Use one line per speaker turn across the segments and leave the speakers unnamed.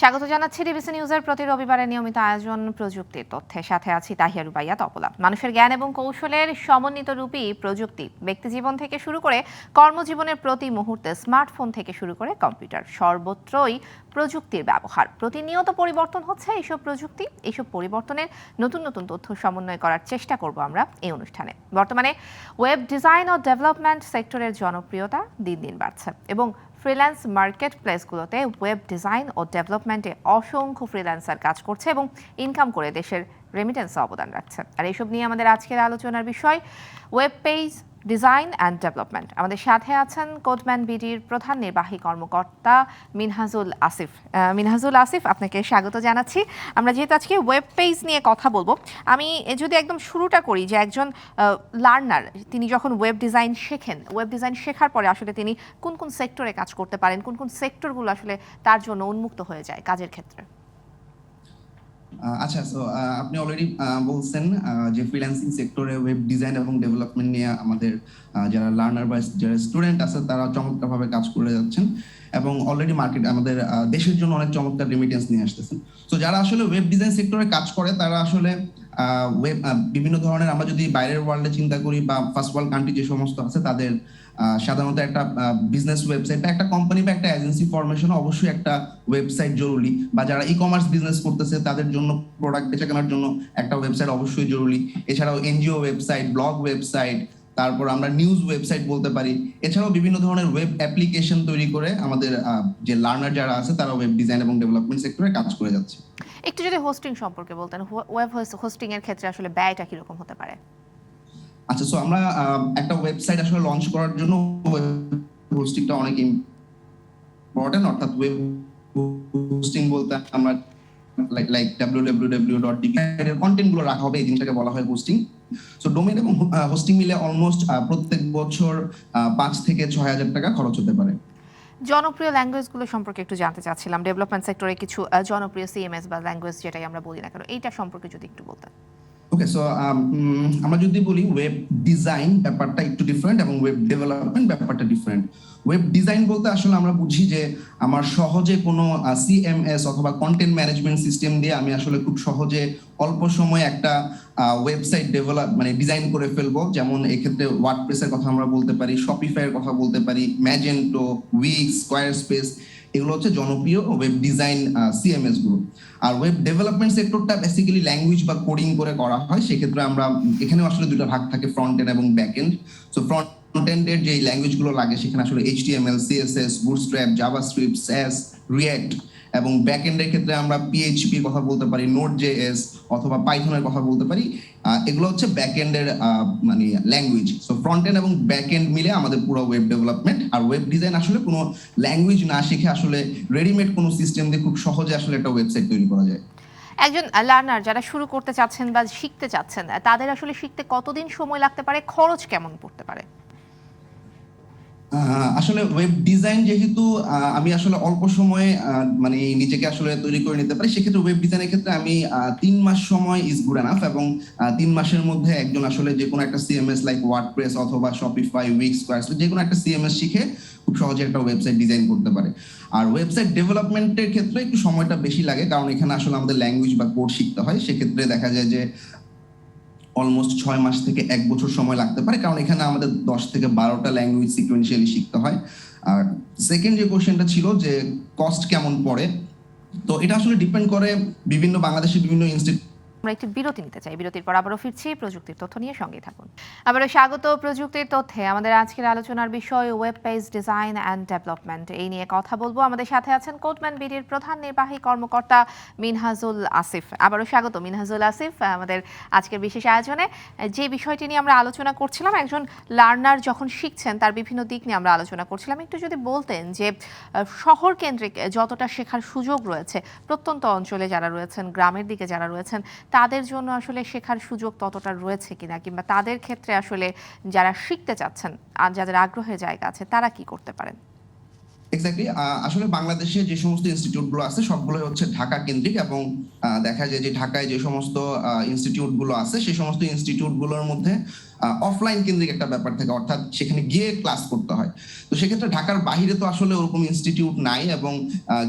স্বাগত জানাচ্ছি ডিবিসি নিউজের প্রতি রবিবারের নিয়মিত আয়োজন প্রযুক্তির তথ্যের সাথে আছি তাহিয়া রুবাইয়া তপলা মানুষের জ্ঞান এবং কৌশলের সমন্বিত রূপই প্রযুক্তি, ব্যক্তি জীবন থেকে শুরু করে কর্মজীবনের প্রতি মুহূর্তে স্মার্টফোন থেকে শুরু করে কম্পিউটার, সর্বত্রই প্রযুক্তির ব্যবহার। প্রতিনিয়ত পরিবর্তন হচ্ছে এইসব প্রযুক্তি, এইসব পরিবর্তনের নতুন নতুন তথ্য সমন্বয় করার চেষ্টা করব আমরা এই অনুষ্ঠানে। বর্তমানে ওয়েব ডিজাইন ও ডেভেলপমেন্ট সেক্টরের জনপ্রিয়তা দিন দিন বাড়ছে এবং ফ্রিল্যান্স মার্কেট প্লেসগুলোতে ওয়েব ডিজাইন ও ডেভেলপমেন্টে অসংখ্য ফ্রিল্যান্সার কাজ করছে এবং ইনকাম করে দেশের রেমিটেন্সে অবদান রাখছে আর এইসব নিয়ে আমাদের আজকের আলোচনার বিষয় web page design and development আমাদের সাথে আছেন কোডম্যান বিডির প্রধান নির্বাহী কর্মকর্তা মিনহাজুল আসিফ। মিনহাজুল আসিফ, আপনাকে স্বাগত জানাচ্ছি। আমরা যেহেতু আজকে ওয়েব পেজ নিয়ে কথা বলব, আমি যদি একদম শুরুটা করি যে একজন লার্নার তিনি যখন ওয়েব ডিজাইন শেখেন ওয়েব ডিজাইন শেখার পরে আসলে তিনি কোন কোন সেক্টরে কাজ করতে পারেন, কোন কোন সেক্টরগুলো আসলে তার জন্য উন্মুক্ত হয়ে যায় কাজের ক্ষেত্রে?
আচ্ছা সো আপনি অলরেডি বলছেন যে ফ্রিল্যান্সিং সেক্টরে ওয়েব ডিজাইন এবং ডেভেলপমেন্ট নিয়ে আমাদের যারা লার্নার বা যারা স্টুডেন্ট আছে, তারা চমৎকারভাবে কাজ করে যাচ্ছেন। এবং অলরেডি মার্কেট আমাদের দেশের জন্য অনেক চমৎকার রেমিটেন্স নিয়ে আসতেছেন তো যারা আসলে ওয়েব ডিজাইন সেক্টরে কাজ করে, তারা আসলে ওয়েব বিভিন্ন ধরনের আমরা যদি বাইরের ওয়ার্ল্ডে চিন্তা করি বা ফার্স্ট ওয়ার্ল্ড কান্ট্রি যে সমস্ত আছে, তাদের সাধারণত একটা বিজনেস ওয়েবসাইট বা একটা কোম্পানি বা একটা এজেন্সি ফরমেশন অবশ্যই একটা ওয়েবসাইট জরুরি। বা যারা ই কমার্স বিজনেস করতেছে, তাদের জন্য প্রোডাক্ট বেচা কেনার জন্য একটা ওয়েবসাইট অবশ্যই জরুরি। এছাড়াও এনজিও ওয়েবসাইট ব্লগ ওয়েবসাইট তারপর আমরা নিউজ ওয়েবসাইট বলতে পারি। এছাড়াও বিভিন্ন ধরনের ওয়েব অ্যাপ্লিকেশন তৈরি করে আমাদের যে লার্নার যারা আছে তারা ওয়েব ডিজাইন এবং ডেভেলপমেন্ট সেক্টরে কাজ করে যাচ্ছে।
একটু যদি হোস্টিং সম্পর্কে বলতেন ওয়েব হোস্টিং এর ক্ষেত্রে আসলে ব্যয়টা কীরকম হতে পারে?
আচ্ছা সো আমরা একটা ওয়েবসাইট আসলে লঞ্চ করার জন্য হোস্টিংটা অনেক ইম্পর্টেন্ট অর্থাৎ ওয়েব হোস্টিং বলতে আমরা লাইক লাইক www.dki এর কন্টেন্টগুলো রাখা হবে এই জিনিসটাকে বলা হয় হোস্টিং সো ডোমেন এবং হোস্টিং মিলে অলমোস্ট প্রত্যেক বছর পাঁচ থেকে ছয় হাজার টাকা খরচ হতে পারে।
জনপ্রিয় ল্যাঙ্গুয়েজগুলো সম্পর্কে একটু জানতে চাচ্ছিলাম। ডেভেলপমেন্ট সেক্টরে কিছু জনপ্রিয় সিএমএস বা ল্যাঙ্গুয়েজ যেটাই আমরা বলি না কেন এইটা সম্পর্কে যদি একটু বলতেন।
ওকে সো আমরা যদি বলি ওয়েব ডিজাইন ব্যাপারটা একটু ডিফারেন্ট এবং ওয়েব ডেভেলপমেন্ট ব্যাপারটা ডিফারেন্ট ওয়েব ডিজাইন বলতে আসলে আমরা বুঝি যে আমার সহজে কোনো সিএমএস অথবা কন্টেন্ট ম্যানেজমেন্ট সিস্টেম দিয়ে আমি আসলে খুব সহজে অল্প সময়ে একটা ওয়েবসাইট ডেভেলপ মানে ডিজাইন করে ফেলব। যেমন এক্ষেত্রে ওয়ার্ডপ্রেসের কথা আমরা বলতে পারি শপিফাইয়ের কথা বলতে পারি ম্যাজেন্টো উইক স্কোয়ার স্পেস এগুলো হচ্ছে জনপ্রিয় ওয়েব ডিজাইন সিএমএসগুলো আর ওয়েব ডেভেলপমেন্ট সেক্টরটা বেসিক্যালি ল্যাঙ্গুয়েজ বা কোডিং করে করা হয়, সেক্ষেত্রে আমরা এখানেও আসলে দুটো ভাগ থাকে ফ্রন্ট এন্ড এবং ব্যাক এন্ড সো ফ্রন্ট এন্ডের যে ল্যাঙ্গুয়েজগুলো লাগে, সেখানে আসলে HTML CSS Bootstrap JavaScript Sass React এবং ব্যাক এন্ডের ক্ষেত্রে আমরা পিএইচপি কথা বলতে পারি নোট জে এস অথবা পাইথনের কথা বলতে পারি। এগুলো হচ্ছে ব্যাক এন্ডের মানে ল্যাঙ্গুয়েজ সো ফ্রন্ট এন্ড এবং ব্যাক এন্ড মিলে আমাদের পুরো ওয়েব ডেভেলপমেন্ট আর ওয়েব ডিজাইন আসলে কোনো ল্যাঙ্গুয়েজ না শিখে আসলে রেডিমেড কোনো সিস্টেম দিয়ে খুব সহজে আসলে একটা ওয়েবসাইট তৈরি করা যায়।
একজন লার্নার যারা শুরু করতে চাচ্ছেন বা শিখতে চাচ্ছেন, তাদের আসলে শিখতে কতদিন সময় লাগতে পারে? খরচ কেমন পড়তে পারে?
আসলে ওয়েব ডিজাইন যেহেতু আমি আসলে অল্প সময়ে মানে নিজেকে আসলে তৈরি করে নিতে পারি, সেক্ষেত্রে ওয়েব ডিজাইনের ক্ষেত্রে আমি তিন মাস সময় ইজ গুড এনাফ এবং তিন মাসের মধ্যে একজন আসলে যে কোনো একটা সিএমএস লাইক ওয়ার্ডপ্রেস অথবা শপিফাই উইক্স যে কোনো একটা সিএমএস শিখে খুব সহজে একটা ওয়েবসাইট ডিজাইন করতে পারে। আর ওয়েবসাইট ডেভেলপমেন্টের ক্ষেত্রে একটু সময়টা বেশি লাগে, কারণ এখানে আসলে আমাদের ল্যাঙ্গুয়েজ বা কোড শিখতে হয়, সেক্ষেত্রে দেখা যায় যে অলমোস্ট ছয় মাস থেকে এক বছর সময় লাগতে পারে, কারণ এখানে আমাদের দশ থেকে বারোটা ল্যাঙ্গুয়েজ সিকুয়েন্সিয়ালি শিখতে হয়। আর সেকেন্ড যে কোয়েশ্চেনটা ছিল যে কস্ট কেমন পড়ে, তো এটা আসলে ডিপেন্ড করে বিভিন্ন বাংলাদেশের বিভিন্ন ইনস্টিটিউট
আমরা একটি বিরতি নিতে চাই। বিরতির পর আবারও ফিরছি প্রযুক্তির তথ্য নিয়ে সঙ্গে থাকুন। আবারও স্বাগত প্রযুক্তির তথ্যে। আমাদের আজকের আলোচনার বিষয় web page design and development এই নিয়ে কথা বলব। আমাদের সাথে আছেন কোটম্যান বিডির প্রধান নির্বাহী কর্মকর্তা মিনহাজুল আসিফ। আবারও স্বাগত মিনহাজুল আসিফ, আমাদের আজকের বিশেষ আয়োজনে। যে বিষয়টি নিয়ে আমরা আলোচনা করছিলাম, একজন লার্নার যখন শিখছেন, তার বিভিন্ন দিক নিয়ে আমরা আলোচনা করছিলাম। একটু যদি বলতেন যে শহর কেন্দ্রিক যতটা শেখার সুযোগ রয়েছে, প্রত্যন্ত অঞ্চলে যারা রয়েছেন, গ্রামের দিকে যারা রয়েছেন তাদের জন্য আসলে শেখার সুযোগ ততটা রয়েছে কিনা কিংবা তাদের ক্ষেত্রে আসলে যারা শিখতে চাচ্ছেন, আর যাদের আগ্রহের জায়গা আছে, তারা কি করতে পারেন?
এক্স্যাক্টলি আসলে বাংলাদেশে যে সমস্ত ইনস্টিটিউটগুলো আছে সবগুলো হচ্ছে ঢাকা কেন্দ্রিক এবং দেখা যায় যে ঢাকায় যে সমস্ত ইনস্টিটিউটগুলো আছে সেই সমস্ত ইনস্টিটিউটগুলোর মধ্যে অফলাইন কেন্দ্রিক একটা ব্যাপার থাকে, অর্থাৎ সেখানে গিয়ে ক্লাস করতে হয়। তো সেক্ষেত্রে ঢাকার বাইরে তো আসলে ওরকম ইনস্টিটিউট নাই এবং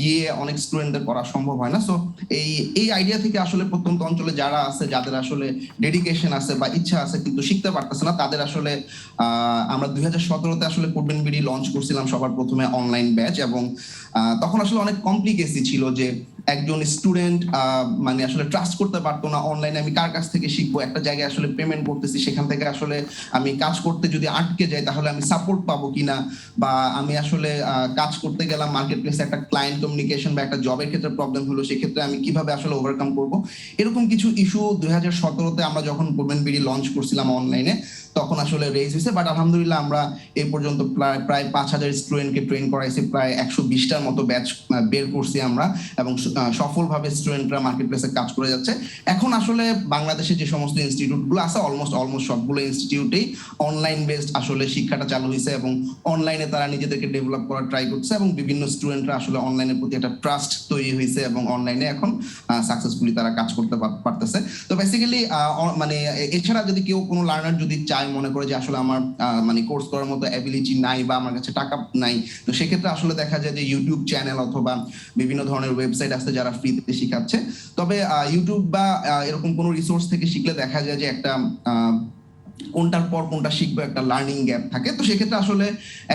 গিয়ে অনেক স্টুডেন্টদের করা সম্ভব হয় না। সো এই এই আইডিয়া থেকে আসলে প্রত্যন্ত অঞ্চলে যারা আছে, যাদের আসলে ডেডিকেশন আছে বা ইচ্ছা আছে কিন্তু শিখতে পারতেছে না, তাদের আসলে আমরা দুই হাজার সতেরোতে আসলে কোডবেন বিডি লঞ্চ করছিলাম সবার প্রথমে অনলাইন ব্যাচ এবং তখন আসলে অনেক কমপ্লিকেসি ছিল যে একজন স্টুডেন্ট মানে আসলে ট্রাস্ট করতে পারতো না অনলাইনে আমি কার কাছ থেকে শিখব? একটা জায়গায় আসলে পেমেন্ট করতেছি, সেখান থেকে আসলে আমি কাজ করতে যদি আটকে যাই, তাহলে আমি সাপোর্ট পাবো কিনা? বা আমি আসলে কাজ করতে গেলাম মার্কেট প্লেসে একটা ক্লায়েন্ট কমিউনিকেশন বা একটা জবের ক্ষেত্রে প্রবলেম হলো, সেক্ষেত্রে আমি কীভাবে আসলে ওভারকাম করব? এরকম কিছু ইস্যু দুই হাজার সতেরোতে আমরা যখন কোরবান বিডি লঞ্চ করছিলাম অনলাইনে তখন আসলে রেজ হয়েছে বাট আলহামদুলিল্লাহ আমরা এই পর্যন্ত প্রায় প্রায় পাঁচ হাজার স্টুডেন্টকে ট্রেন করাইছি, প্রায় একশো বিশটার মতো ব্যাচ বের করছি আমরা এবং সফলভাবে স্টুডেন্টরা মার্কেট প্লেসে কাজ করে যাচ্ছে। এখন আসলে বাংলাদেশে যে সমস্ত ইনস্টিটিউটগুলো আছে অলমোস্ট অলমোস্ট সবগুলো ইনস্টিটিউটেই অনলাইন বেসড আসলে শিক্ষাটা চালু হয়েছে এবং অনলাইনে তারা নিজেদেরকে ডেভেলপ করার ট্রাই করছে এবং বিভিন্ন স্টুডেন্টরা আসলে অনলাইনের প্রতি একটা ট্রাস্ট তৈরি হয়েছে এবং অনলাইনে এখন সাকসেসফুলি তারা কাজ করতে পার- পারতেছে। বেসিক্যালি মানে এছাড়া যদি কেউ কোনো লার্নার যদি চায়, মনে করে যে আসলে আমার মানে কোর্স করার মতো অ্যাবিলিটি নাই বা আমার কাছে টাকা নাই, তো সেক্ষেত্রে আসলে দেখা যায় যে ইউটিউব চ্যানেল অথবা বিভিন্ন ধরনের ওয়েবসাইট আছে যারা ফ্রিতে শেখাচ্ছে। তবে ইউটিউব বা এরকম কোনো রিসোর্স থেকে শিখলে দেখা যায় যে একটা কোনটার পর কোনটা শিখবে একটা লার্নিং গ্যাপ থাকে। তো সেক্ষেত্রে আসলে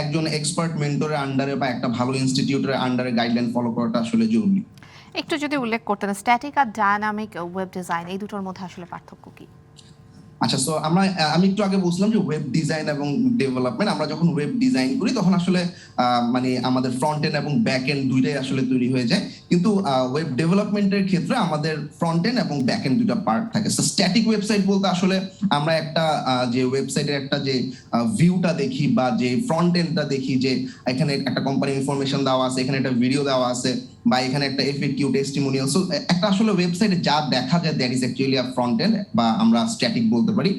একজন এক্সপার্ট মেন্টরের আন্ডারে বা একটা ভালো ইনস্টিটিউটের আন্ডারে গাইডলাইন ফলো করাটা আসলে জরুরি।
একটু যদি উল্লেখ করতেন স্ট্যাটিক আর ডায়নামিক ওয়েব ডিজাইন এই দুটোর মধ্যে আসলে পার্থক্য কি?
আচ্ছা সো আমরা, আমি একটু আগে বলছিলাম যে ওয়েব ডিজাইন এবং ডেভেলপমেন্ট আমরা যখন ওয়েব ডিজাইন করি, তখন আসলে মানে আমাদের ফ্রন্ট এন্ড এবং ব্যাক এন্ড দুইটাই আসলে তৈরি হয়ে যায়। কিন্তু ওয়েব ডেভেলপমেন্টের ক্ষেত্রে আমাদের ফ্রন্ট এন্ড এবং ব্যাক এন্ড দুইটা পার্ট থাকে। সো স্ট্যাটিক ওয়েবসাইট বলতে আসলে আমরা একটা যে ওয়েবসাইটের একটা যে ভিউটা দেখি বা যে ফ্রন্ট এন্ডটা দেখি যে, এখানে একটা কোম্পানি ইনফরমেশন দেওয়া আছে, এখানে একটা ভিডিও দেওয়া আছে। বা এখানে একটা এফএকিউ টেস্টিমোনিয়াল সো একটা আসলে ওয়েবসাইটে যা দেখা যায় that is actually a front end বা আমরা স্ট্যাটিক বলতে পারি।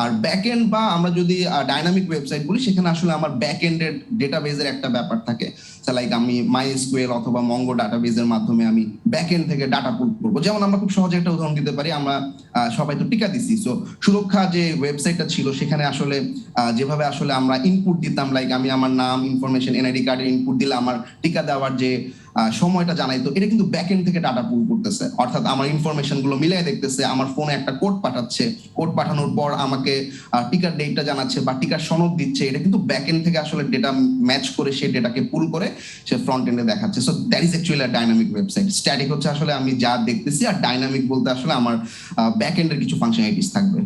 আর ব্যাক এন্ড বা আমরা যদি ডাইনামিক ওয়েবসাইট বলি, সেখানে আসলে আমার ব্যাক এন্ডের ডেটাবেজের একটা ব্যাপার থাকে। লাইক আমি মাই স্কুয়েল অথবা মঙ্গো ডাটাবেজের মাধ্যমে আমি ব্যাক এন্ড থেকে ডাটা পুল করব। যেমন আমরা খুব সহজে একটা উদাহরণ দিতে পারি, আমরা সবাই তো টিকা দিছি। সো সুরক্ষা যে ওয়েবসাইটটা ছিল, সেখানে আসলে যেভাবে আসলে আমরা ইনপুট দিতাম লাইক আমি আমার নাম ইনফরমেশন এনআইডি কার্ডের ইনপুট দিলে আমার টিকা দেওয়ার যে সময়টা জানাইতো এটা কিন্তু ব্যাক এন্ড থেকে ডাটা পুল করতেছে। অর্থাৎ আমার ইনফরমেশনগুলো মিলিয়ে দেখতেছে, আমার ফোনে একটা কোড পাঠাচ্ছে। কোড পাঠানোর পর আমাকে টিকার ডেটটা জানাচ্ছে বা টিকার সনদ দিচ্ছে। এটা কিন্তু ব্যাক এন্ড থেকে আসলে ডেটা ম্যাচ করে সেই ডেটাকে পুল করে সে ফ্রন্ট এন্ডে দেখাচ্ছে। So that is actually dynamic website static হচ্ছে আসলে আমি যা দেখতেছি আর ডাইনামিক বলতে আসলে আমার ব্যাক এন্ডের কিছু ফাংশনালিটিস থাকবে।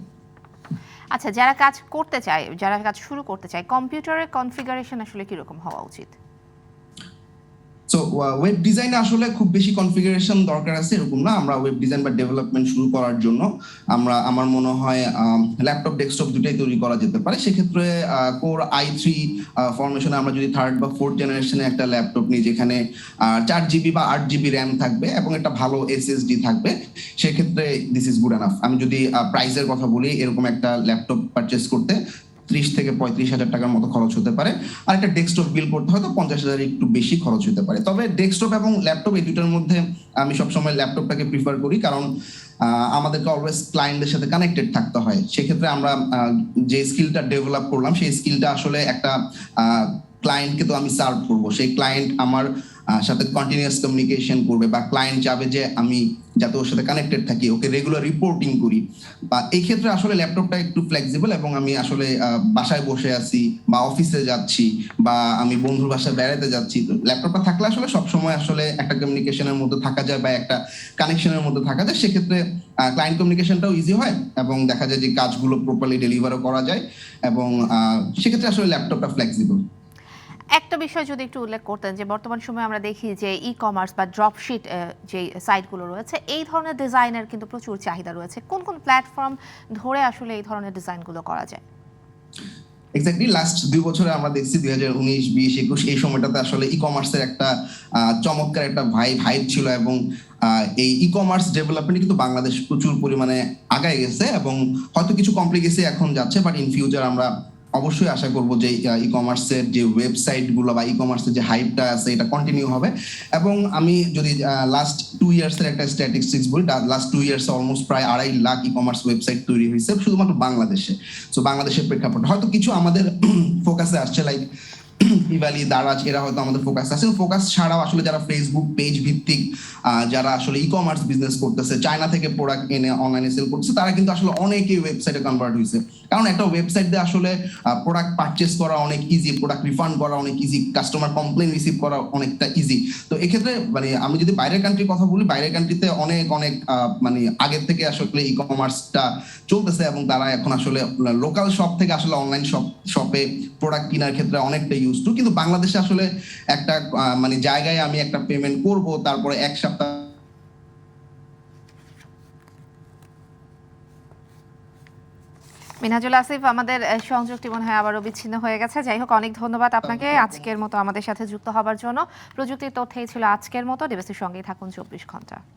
আচ্ছা যারা কাজ করতে চায়, যারা কাজ শুরু করতে চায় কম্পিউটারের কনফিগারেশন আসলে কীরকম হওয়া উচিত?
সো ওয়েব ডিজাইনে আসলে খুব বেশি কনফিগারেশন দরকার আছে, এরকম না। আমরা ওয়েব ডিজাইন বা ডেভেলপমেন্ট শুরু করার জন্য আমরা, আমার মনে হয় ল্যাপটপ ডেস্কটপ দুটাই তৈরি করা যেতে পারে। সেক্ষেত্রে কোর আই থ্রি ফরমেশনে আমরা যদি থার্ড বা ফোর্থ জেনারেশনে একটা ল্যাপটপ নিই, যেখানে চার জিবি বা আট জিবি র্যাম থাকবে এবং একটা ভালো এসএসডি থাকবে, সেক্ষেত্রে দিস ইজ গুড এনাফ আমি যদি প্রাইসের কথা বলি, এরকম একটা ল্যাপটপ পারচেস করতে ত্রিশ থেকে পঁয়ত্রিশ হাজার টাকার মতো খরচ হতে পারে। আর একটা ডেস্কটপ বিল করতে হয়তো পঞ্চাশ হাজার একটু বেশি খরচ হতে পারে। তবে ডেস্কটপ এবং ল্যাপটপ এই দুটার মধ্যে আমি সবসময় ল্যাপটপটাকে প্রিফার করি কারণ আমাদেরকে অলওয়েজ ক্লায়েন্টের সাথে কানেক্টেড থাকতে হয়। সেক্ষেত্রে আমরা যে স্কিলটা ডেভেলপ করলাম, সেই স্কিলটা আসলে একটা ক্লায়েন্টকে তো আমি সার্ভ করব। সেই ক্লায়েন্ট আমার সাথে কন্টিনিউয়াস কমিউনিকেশন করবে বা ক্লায়েন্ট চাবে যে আমি যাতে ওর সাথে কানেক্টেড থাকি, ওকে রেগুলার রিপোর্টিং করি। বা এই ক্ষেত্রে আসলে ল্যাপটপটা একটু ফ্লেক্সিবল এবং আমি আসলে বাসায় বসে আছি বা অফিসে যাচ্ছি বা আমি বন্ধুর বাসায় বেড়াতে যাচ্ছি। তো ল্যাপটপটা থাকলে আসলে সবসময় আসলে একটা কমিউনিকেশনের মধ্যে থাকা যায় বা একটা কানেকশনের মধ্যে থাকা যায়। সেক্ষেত্রে ক্লায়েন্ট কমিউনিকেশনটাও ইজি হয় এবং দেখা যায় যে কাজগুলো প্রপারলি ডেলিভারও করা যায় এবং সেক্ষেত্রে আসলে ল্যাপটপটা ফ্লেক্সিবল
একটা বিষয় যদি একটু উল্লেখ করতেন যে বর্তমান সময়ে আমরা দেখি যে ই কমার্স বা ড্রপশিট যে সাইটগুলো রয়েছে, এই ধরনের ডিজাইনের কিন্তু প্রচুর চাহিদা রয়েছে। কোন কোন প্ল্যাটফর্ম ধরে আসলে এই ধরনের ডিজাইনগুলো করা যায়?
এক্স্যাক্টলি লাস্ট দুই বছরে আমরা দেখছি দুই হাজার উনিশ, বিশ, একুশ, এই সময়টাতে আসলে ই কমার্সের একটা চমৎকার একটা ভাই হাইপ ছিল এবং এই ই কমার্স ডেভেলপমেন্ট কিন্তু বাংলাদেশ প্রচুর পরিমাণে আগায় গেছে এবং হয়তো কিছু কমপ্লিকেসি এখন যাচ্ছে বাট ইন ফিউচার আমরা অবশ্যই আশা করব যে ই কমার্সের যে ওয়েবসাইটগুলো বা ই কমার্সের যে হাইপটা আছে, এটা কন্টিনিউ হবে। এবং আমি যদি লাস্ট টু ইয়ার্সের একটা স্ট্যাটিস্টিক্স বলি লাস্ট টু ইয়ার্স অলমোস্ট প্রায় আড়াই লাখ ই কমার্স ওয়েবসাইট তৈরি হয়েছে, শুধুমাত্র বাংলাদেশে। তো বাংলাদেশের প্রেক্ষাপট। হয়তো কিছু আমাদের ফোকাসে আসছে লাইক দিওয়ালি দারাজ এরা হয়তো আমাদের ফোকাস আছে। ফোকাস ছাড়াও আসলে যারা ফেসবুক পেজ ভিত্তিক যারা আসলে ই কমার্স বিজনেস করতেছে চায়না থেকে প্রোডাক্ট এনে অনলাইনে সেল করতেছে, তারা কিন্তু আসলে অনেকেই ওয়েবসাইটে কনভার্ট হয়েছে কারণ একটা ওয়েবসাইট দিয়ে আসলে প্রোডাক্ট পারচেস করা অনেক ইজি প্রোডাক্ট রিফান্ড করা অনেক ইজি কাস্টমার কমপ্লেন রিসিভ করা অনেকটা ইজি তো এক্ষেত্রে মানে আমি যদি বাইরের কান্ট্রির কথা বলি, বাইরের কান্ট্রিতে অনেক অনেক মানে আগের থেকে আসলে ই কমার্সটা চলতেছে এবং তারা এখন আসলে লোকাল শপ থেকে আসলে অনলাইন শপ শপে প্রোডাক্ট কেনার ক্ষেত্রে অনেকটা ইউজ টু কিন্তু বাংলাদেশে আসলে একটা মানে জায়গায় আমি একটা পেমেন্ট করব তারপরে এক সপ্তাহ
মিনহাজুল আসিফ আমাদের সংযুক্তি মনে হয় আবারও বিচ্ছিন্ন হয়ে গেছে। যাই হোক অনেক ধন্যবাদ আপনাকে আজকের মতো আমাদের সাথে যুক্ত হবার জন্য। প্রযুক্তির তথ্যেই ছিল আজকের মতো। ডিবিসির সঙ্গেই থাকুন চব্বিশ ঘণ্টা।